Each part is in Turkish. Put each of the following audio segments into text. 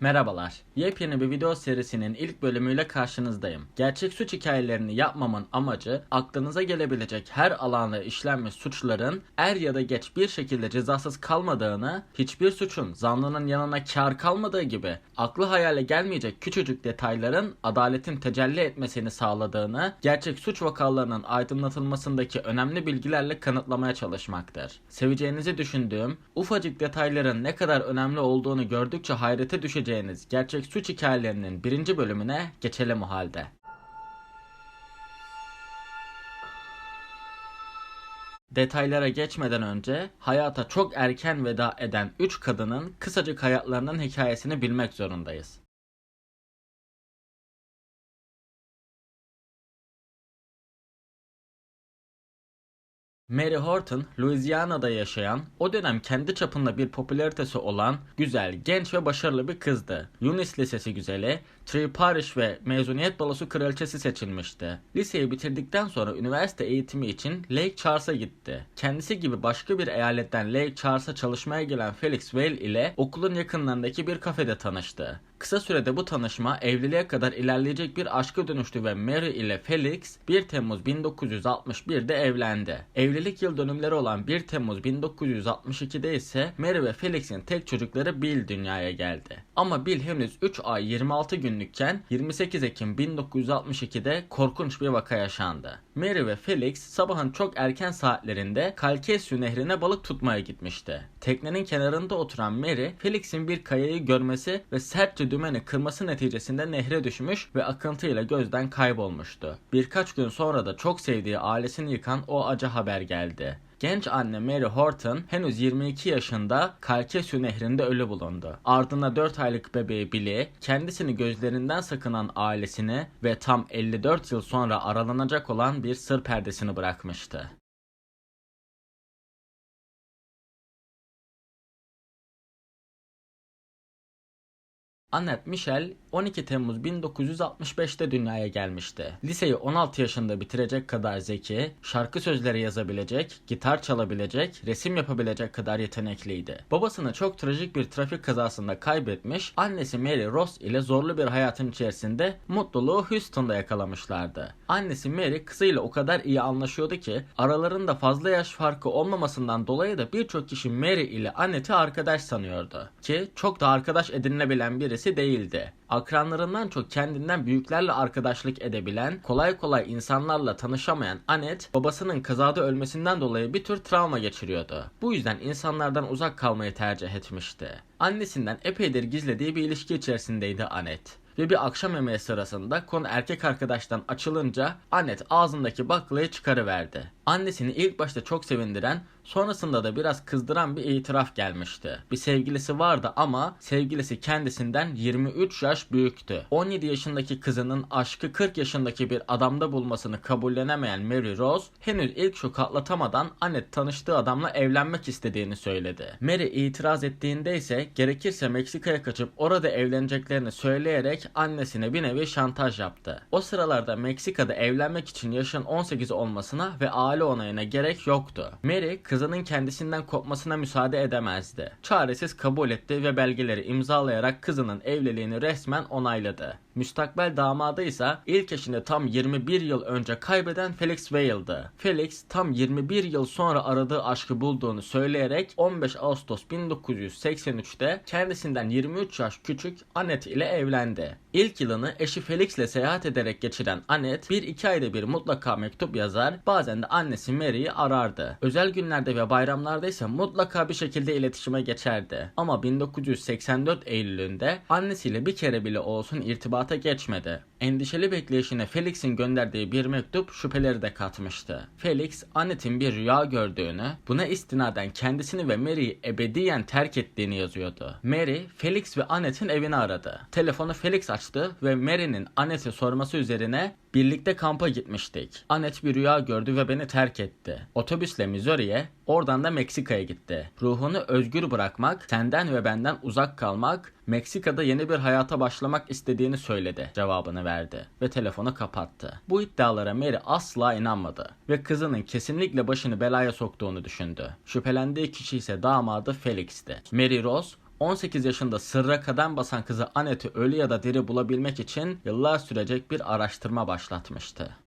Merhabalar. Yepyeni bir video serisinin ilk bölümüyle karşınızdayım. Gerçek suç hikayelerini yapmamın amacı aklınıza gelebilecek her alanda işlenmiş suçların er ya da geç bir şekilde cezasız kalmadığını, hiçbir suçun zanlının yanına kar kalmadığı gibi aklı hayale gelmeyecek küçücük detayların adaletin tecelli etmesini sağladığını, gerçek suç vakalarının aydınlatılmasındaki önemli bilgilerle kanıtlamaya çalışmaktır. Seveceğinizi düşündüğüm, ufacık detayların ne kadar önemli olduğunu gördükçe hayrete düşeceğiniz gerçek suç hikayelerinin birinci bölümüne geçelim o halde. Detaylara geçmeden önce hayata çok erken veda eden 3 kadının kısacık hayatlarının hikayesini bilmek zorundayız. Mary Horton, Louisiana'da yaşayan, o dönem kendi çapında bir popülaritesi olan, güzel, genç ve başarılı bir kızdı. Eunice Lisesi güzeli, Tree Parish ve mezuniyet balosu kraliçesi seçilmişti. Liseyi bitirdikten sonra üniversite eğitimi için Lake Charles'a gitti. Kendisi gibi başka bir eyaletten Lake Charles'a çalışmaya gelen Felix Whale ile okulun yakınlarındaki bir kafede tanıştı. Kısa sürede bu tanışma evliliğe kadar ilerleyecek bir aşka dönüştü ve Mary ile Felix 1 Temmuz 1961'de evlendi. Evlilik yıl dönümleri olan 1 Temmuz 1962'de ise Mary ve Felix'in tek çocukları Bill dünyaya geldi. Ama Bill henüz 3 ay 26 günlükken 28 Ekim 1962'de korkunç bir vaka yaşandı. Mary ve Felix sabahın çok erken saatlerinde Calcasieu nehrine balık tutmaya gitmişti. Teknenin kenarında oturan Mary, Felix'in bir kayayı görmesi ve sertçe dümeni kırması neticesinde nehre düşmüş ve akıntıyla gözden kaybolmuştu. Birkaç gün sonra da çok sevdiği ailesini yıkan o acı haber geldi. Genç anne Mary Horton henüz 22 yaşında Calcasieu nehrinde ölü bulundu. Ardına 4 aylık bebeği Billy, kendisini gözlerinden sakınan ailesini ve tam 54 yıl sonra aralanacak olan bir sır perdesini bırakmıştı. Annette Michel 12 Temmuz 1965'te dünyaya gelmişti. Liseyi 16 yaşında bitirecek kadar zeki, şarkı sözleri yazabilecek, gitar çalabilecek, resim yapabilecek kadar yetenekliydi. Babasını çok trajik bir trafik kazasında kaybetmiş, annesi Mary Ross ile zorlu bir hayatın içerisinde mutluluğu Houston'da yakalamışlardı. Annesi Mary kızıyla o kadar iyi anlaşıyordu ki aralarında fazla yaş farkı olmamasından dolayı da birçok kişi Mary ile Annette'i arkadaş sanıyordu. Ki çok da arkadaş edinilebilen birisi değildi. Akranlarından çok kendinden büyüklerle arkadaşlık edebilen, kolay kolay insanlarla tanışamayan Annette, babasının kazada ölmesinden dolayı bir tür travma geçiriyordu. Bu yüzden insanlardan uzak kalmayı tercih etmişti. Annesinden epeydir gizlediği bir ilişki içerisindeydi Annette ve bir akşam yemeği sırasında konu erkek arkadaştan açılınca Annette ağzındaki baklayı çıkarıverdi. Annesini ilk başta çok sevindiren sonrasında da biraz kızdıran bir itiraf gelmişti. Bir sevgilisi vardı ama sevgilisi kendisinden 23 yaş büyüktü. 17 yaşındaki kızının aşkı 40 yaşındaki bir adamda bulmasını kabullenemeyen Mary Rose henüz ilk şoku atlatamadan Annette tanıştığı adamla evlenmek istediğini söyledi. Mary itiraz ettiğinde ise gerekirse Meksika'ya kaçıp orada evleneceklerini söyleyerek annesine bir nevi şantaj yaptı. O sıralarda Meksika'da evlenmek için yaşın 18 olmasına ve aile onayına gerek yoktu. Mary kızının kendisinden kopmasına müsaade edemezdi. Çaresiz kabul etti ve belgeleri imzalayarak kızının evliliğini resmen onayladı. Müstakbel damadı ise ilk eşini tam 21 yıl önce kaybeden Felix Whale'dı. Felix tam 21 yıl sonra aradığı aşkı bulduğunu söyleyerek 15 Ağustos 1983'te kendisinden 23 yaş küçük Annette ile evlendi. İlk yılını eşi Felix ile seyahat ederek geçiren Annette bir iki ayda bir mutlaka mektup yazar bazen de annesi Mary'i arardı. Özel günlerde ve bayramlarda ise mutlaka bir şekilde iletişime geçerdi. Ama 1984 Eylül'ünde annesiyle bir kere bile olsun irtibata geçmedi. Endişeli bekleyişine Felix'in gönderdiği bir mektup şüpheleri de katmıştı. Felix, Annette'in bir rüya gördüğünü, buna istinaden kendisini ve Mary'i ebediyen terk ettiğini yazıyordu. Mary, Felix ve Annette'in evini aradı. Telefonu Felix açtı ve Mary'nin Annette'e sorması üzerine Birlikte kampa gitmiştik. Annette bir rüya gördü ve beni terk etti. Otobüsle Missouri'ye, oradan da Meksika'ya gitti. Ruhunu özgür bırakmak, senden ve benden uzak kalmak, Meksika'da yeni bir hayata başlamak istediğini söyledi cevabını verdi ve telefonu kapattı. Bu iddialara Mary asla inanmadı ve kızının kesinlikle başını belaya soktuğunu düşündü. Şüphelendiği kişi ise damadı Felix'ti. Mary Rose 18 yaşında sırra kadem basan kızı Annette'i ölü ya da diri bulabilmek için yıllar sürecek bir araştırma başlatmıştı.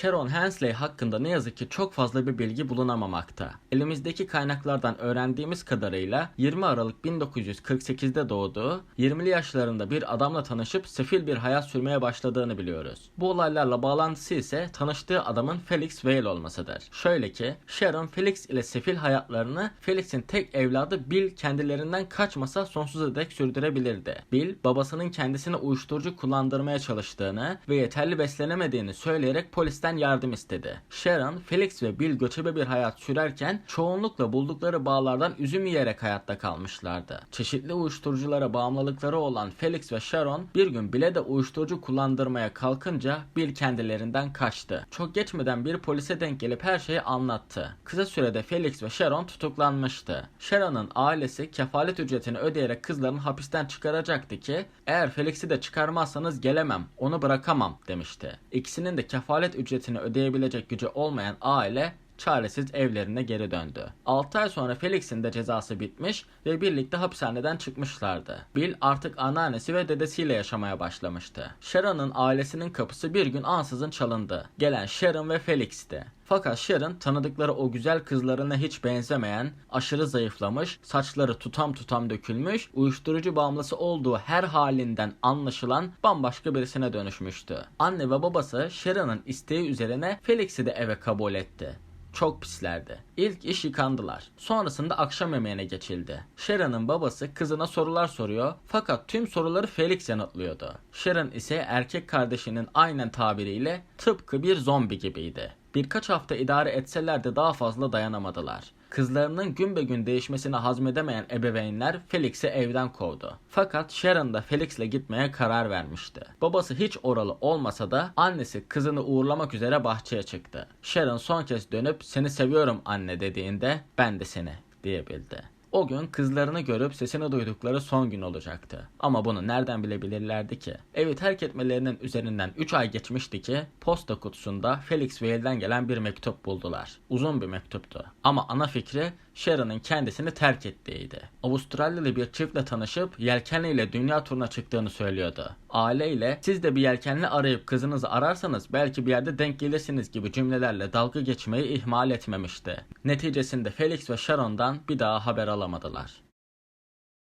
Sharon Hensley hakkında ne yazık ki çok fazla bir bilgi bulunamamakta. Elimizdeki kaynaklardan öğrendiğimiz kadarıyla 20 Aralık 1948'de doğduğu, 20'li yaşlarında bir adamla tanışıp sefil bir hayat sürmeye başladığını biliyoruz. Bu olaylarla bağlantısı ise tanıştığı adamın Felix Vale olmasıdır. Şöyle ki, Sharon Felix ile sefil hayatlarını Felix'in tek evladı Bill kendilerinden kaçmasa sonsuza dek sürdürebilirdi. Bill, babasının kendisine uyuşturucu kullandırmaya çalıştığını ve yeterli beslenemediğini söyleyerek polisten yardım istedi. Sharon, Felix ve Bill göçebe bir hayat sürerken çoğunlukla buldukları bağlardan üzüm yiyerek hayatta kalmışlardı. Çeşitli uyuşturuculara bağımlılıkları olan Felix ve Sharon bir gün bile de uyuşturucu kullandırmaya kalkınca Bill kendilerinden kaçtı. Çok geçmeden bir polise denk gelip her şeyi anlattı. Kısa sürede Felix ve Sharon tutuklanmıştı. Sharon'ın ailesi kefalet ücretini ödeyerek kızlarını hapisten çıkaracaktı ki eğer Felix'i de çıkarmazsanız gelemem, onu bırakamam demişti. İkisinin de kefalet ücretini ödeyebilecek gücü olmayan aile çaresiz evlerine geri döndü. 6 ay sonra Felix'in de cezası bitmiş ve birlikte hapishaneden çıkmışlardı. Bill artık anneannesi ve dedesiyle yaşamaya başlamıştı. Sharon'ın ailesinin kapısı bir gün ansızın çalındı. Gelen Sharon ve Felix'ti. Fakat Sharon tanıdıkları o güzel kızlarına hiç benzemeyen, aşırı zayıflamış, saçları tutam tutam dökülmüş, uyuşturucu bağımlısı olduğu her halinden anlaşılan bambaşka birisine dönüşmüştü. Anne ve babası Sharon'ın isteği üzerine Felix'i de eve kabul etti çok pislerdi. İlk iş yıkandılar. Sonrasında akşam yemeğine geçildi. Sharon'ın babası kızına sorular soruyor fakat tüm soruları Felix yanıtlıyordu. Sharon ise erkek kardeşinin aynen tabiriyle tıpkı bir zombi gibiydi. Birkaç hafta idare etseler de daha fazla dayanamadılar. Kızlarının gün be gün değişmesini hazmedemeyen ebeveynler Felix'i evden kovdu. Fakat Sharon da Felix'le gitmeye karar vermişti. Babası hiç oralı olmasa da annesi kızını uğurlamak üzere bahçeye çıktı. Sharon son kez dönüp seni seviyorum anne dediğinde ben de seni diyebildi. O gün kızlarını görüp sesini duydukları son gün olacaktı. Ama bunu nereden bilebilirlerdi ki? Evi terk etmelerinin üzerinden 3 ay geçmişti ki posta kutusunda Felix Vale'den gelen bir mektup buldular. Uzun bir mektuptu. Ama ana fikri Sharon'ın kendisini terk ettiğiydi. Avustralyalı bir çiftle tanışıp yelkenliyle dünya turuna çıktığını söylüyordu. Aileyle siz de bir yelkenli arayıp kızınızı ararsanız belki bir yerde denk gelirsiniz gibi cümlelerle dalga geçmeyi ihmal etmemişti. Neticesinde Felix ve Sharon'dan bir daha haber alamadılar.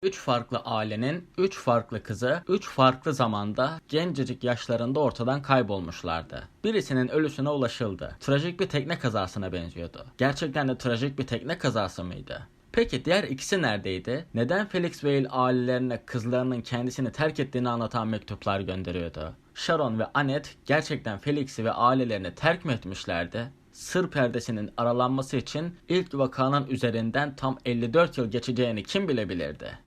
Üç farklı ailenin üç farklı kızı üç farklı zamanda gencecik yaşlarında ortadan kaybolmuşlardı. Birisinin ölüsüne ulaşıldı. Trajik bir tekne kazasına benziyordu. Gerçekten de trajik bir tekne kazası mıydı? Peki diğer ikisi neredeydi? Neden Felix Vale ailelerine kızlarının kendisini terk ettiğini anlatan mektuplar gönderiyordu? Sharon ve Annette gerçekten Felix'i ve ailelerini terk mi etmişlerdi? Sır perdesinin aralanması için ilk vakanın üzerinden tam 54 yıl geçeceğini kim bilebilirdi?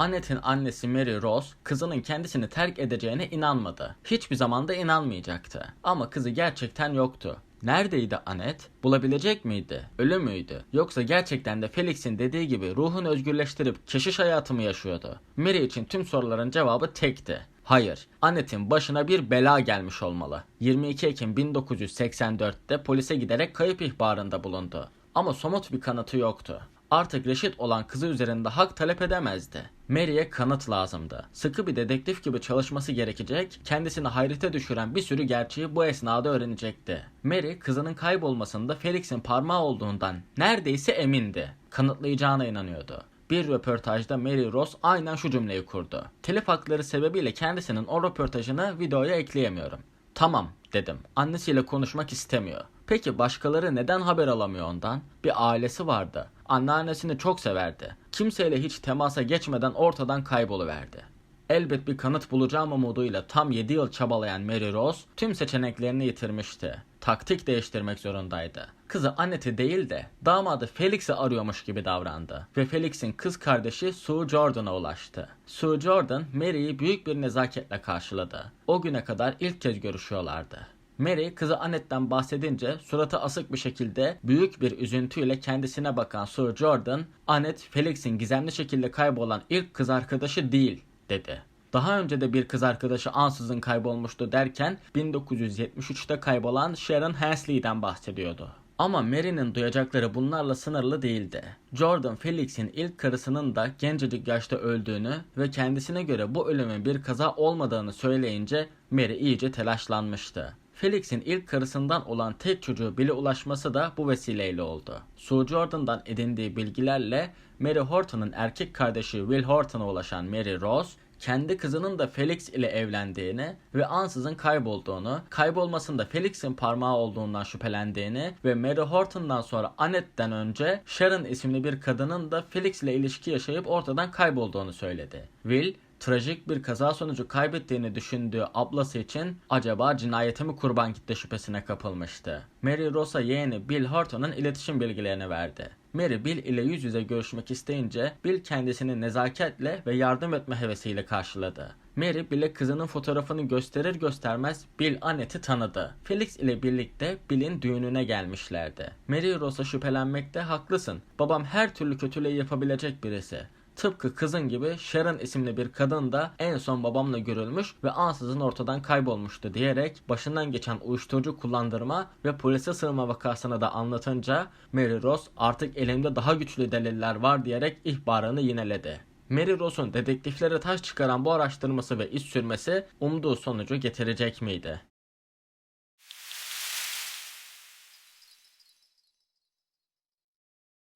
Annette'in annesi Mary Rose kızının kendisini terk edeceğine inanmadı. Hiçbir zaman da inanmayacaktı. Ama kızı gerçekten yoktu. Neredeydi Annette? Bulabilecek miydi? Ölü müydü? Yoksa gerçekten de Felix'in dediği gibi ruhunu özgürleştirip keşiş hayatı mı yaşıyordu? Mary için tüm soruların cevabı tekti. Hayır, Annette'in başına bir bela gelmiş olmalı. 22 Ekim 1984'te polise giderek kayıp ihbarında bulundu. Ama somut bir kanıtı yoktu. Artık reşit olan kızı üzerinde hak talep edemezdi. Mary'e kanıt lazımdı. Sıkı bir dedektif gibi çalışması gerekecek, kendisini hayrete düşüren bir sürü gerçeği bu esnada öğrenecekti. Mary kızının kaybolmasında Felix'in parmağı olduğundan neredeyse emindi. Kanıtlayacağına inanıyordu. Bir röportajda Mary Ross aynen şu cümleyi kurdu. Telif hakları sebebiyle kendisinin o röportajını videoya ekleyemiyorum. Tamam dedim. Annesiyle konuşmak istemiyor. Peki başkaları neden haber alamıyor ondan? Bir ailesi vardı. Anneannesini çok severdi. Kimseyle hiç temasa geçmeden ortadan kayboluverdi. Elbet bir kanıt bulacağım umuduyla tam 7 yıl çabalayan Mary Rose tüm seçeneklerini yitirmişti. Taktik değiştirmek zorundaydı. Kızı Annette'i değil de damadı Felix'i arıyormuş gibi davrandı. Ve Felix'in kız kardeşi Sue Jordan'a ulaştı. Sue Jordan Mary'i büyük bir nezaketle karşıladı. O güne kadar ilk kez görüşüyorlardı. Mary kızı Annette'den bahsedince suratı asık bir şekilde büyük bir üzüntüyle kendisine bakan Sir Jordan, Annette Felix'in gizemli şekilde kaybolan ilk kız arkadaşı değil dedi. Daha önce de bir kız arkadaşı ansızın kaybolmuştu derken 1973'te kaybolan Sharon Hensley'den bahsediyordu. Ama Mary'nin duyacakları bunlarla sınırlı değildi. Jordan Felix'in ilk karısının da gencecik yaşta öldüğünü ve kendisine göre bu ölümün bir kaza olmadığını söyleyince Mary iyice telaşlanmıştı. Felix'in ilk karısından olan tek çocuğu Bill'e ulaşması da bu vesileyle oldu. Sue Jordan'dan edindiği bilgilerle Mary Horton'un erkek kardeşi Will Horton'a ulaşan Mary Rose, kendi kızının da Felix ile evlendiğini ve ansızın kaybolduğunu, kaybolmasında Felix'in parmağı olduğundan şüphelendiğini ve Mary Horton'dan sonra Annette'den önce Sharon isimli bir kadının da Felix ile ilişki yaşayıp ortadan kaybolduğunu söyledi. Will, trajik bir kaza sonucu kaybettiğini düşündüğü ablası için acaba cinayete mi kurban gitti şüphesine kapılmıştı. Mary Rosa yeğeni Bill Horton'un iletişim bilgilerini verdi. Mary Bill ile yüz yüze görüşmek isteyince Bill kendisini nezaketle ve yardım etme hevesiyle karşıladı. Mary Bill'e kızının fotoğrafını gösterir göstermez Bill Annette'i tanıdı. Felix ile birlikte Bill'in düğününe gelmişlerdi. Mary Rosa şüphelenmekte haklısın. Babam her türlü kötülüğü yapabilecek birisi. Tıpkı kızın gibi Sharon isimli bir kadın da en son babamla görülmüş ve ansızın ortadan kaybolmuştu diyerek başından geçen uyuşturucu kullandırma ve polise sığınma vakasını da anlatınca Mary Rose artık elimde daha güçlü deliller var diyerek ihbarını yineledi. Mary Rose'un dedektiflere taş çıkaran bu araştırması ve iş sürmesi umduğu sonucu getirecek miydi?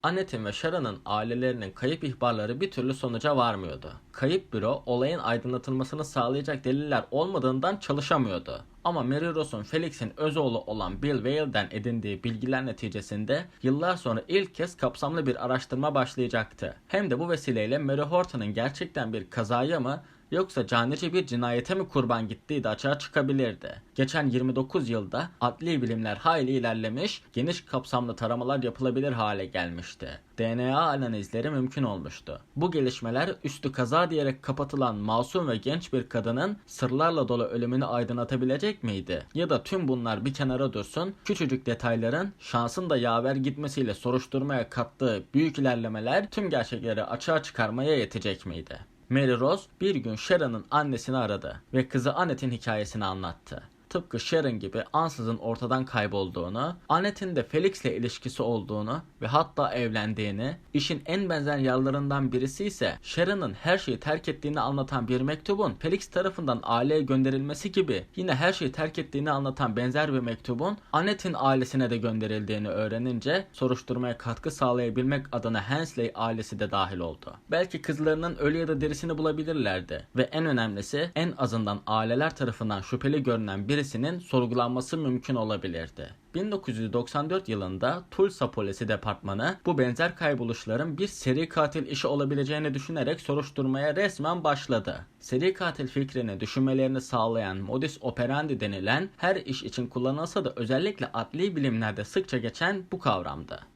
Annette'in ve Sharon'ın ailelerinin kayıp ihbarları bir türlü sonuca varmıyordu. Kayıp büro olayın aydınlatılmasını sağlayacak deliller olmadığından çalışamıyordu. Ama Mary Rose'un Felix'in öz oğlu olan Bill Whale'den edindiği bilgiler neticesinde yıllar sonra ilk kez kapsamlı bir araştırma başlayacaktı. Hem de bu vesileyle Mary Horton'un gerçekten bir kazaya mı yoksa canice bir cinayete mi kurban gittiği de açığa çıkabilirdi. Geçen 29 yılda adli bilimler hayli ilerlemiş, geniş kapsamlı taramalar yapılabilir hale gelmişti. DNA analizleri mümkün olmuştu. Bu gelişmeler üstü kaza diyerek kapatılan masum ve genç bir kadının sırlarla dolu ölümünü aydınlatabilecek miydi? Ya da tüm bunlar bir kenara dursun, küçücük detayların şansın da yaver gitmesiyle soruşturmaya kattığı büyük ilerlemeler tüm gerçekleri açığa çıkarmaya yetecek miydi? Mary Rose bir gün Sharon'ın annesini aradı ve kızı Annette'in hikayesini anlattı. Tıpkı Sharon gibi ansızın ortadan kaybolduğunu, Annette'in de Felix'le ilişkisi olduğunu ve hatta evlendiğini, işin en benzer yerlerinden birisi ise Sharon'ın her şeyi terk ettiğini anlatan bir mektubun Felix tarafından aileye gönderilmesi gibi yine her şeyi terk ettiğini anlatan benzer bir mektubun Annette'in ailesine de gönderildiğini öğrenince soruşturmaya katkı sağlayabilmek adına Hensley ailesi de dahil oldu. Belki kızlarının ölü ya da derisini bulabilirlerdi ve en önemlisi en azından aileler tarafından şüpheli görünen birisinin sorgulanması mümkün olabilirdi. 1994 yılında Tulsa Polisi Departmanı bu benzer kayboluşların bir seri katil işi olabileceğini düşünerek soruşturmaya resmen başladı. Seri katil fikrini düşünmelerini sağlayan modus operandi denilen her iş için kullanılsa da özellikle adli bilimlerde sıkça geçen bu kavramdı.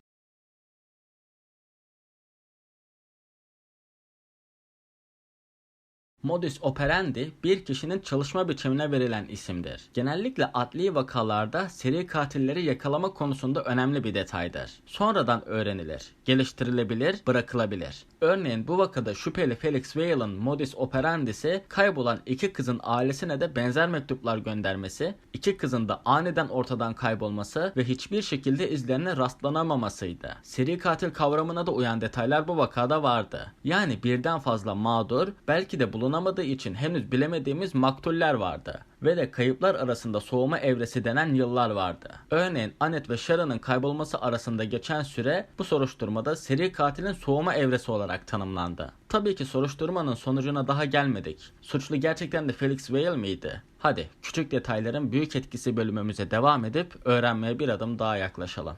Modus operandi bir kişinin çalışma biçimine verilen isimdir. Genellikle adli vakalarda seri katilleri yakalama konusunda önemli bir detaydır. Sonradan öğrenilir, geliştirilebilir, bırakılabilir. Örneğin bu vakada şüpheli Felix Whale'ın modus operandisi kaybolan iki kızın ailesine de benzer mektuplar göndermesi, iki kızın da aniden ortadan kaybolması ve hiçbir şekilde izlerine rastlanamamasıydı. Seri katil kavramına da uyan detaylar bu vakada vardı. Yani birden fazla mağdur, belki de bulunamadığı için henüz bilemediğimiz maktuller vardı ve de kayıplar arasında soğuma evresi denen yıllar vardı. Örneğin Annette ve Sharon'ın kaybolması arasında geçen süre bu soruşturmada seri katilin soğuma evresi olarak tanımlandı. Tabii ki soruşturmanın sonucuna daha gelmedik. Suçlu gerçekten de Felix Whale miydi? Hadi küçük detayların büyük etkisi bölümümüze devam edip öğrenmeye bir adım daha yaklaşalım.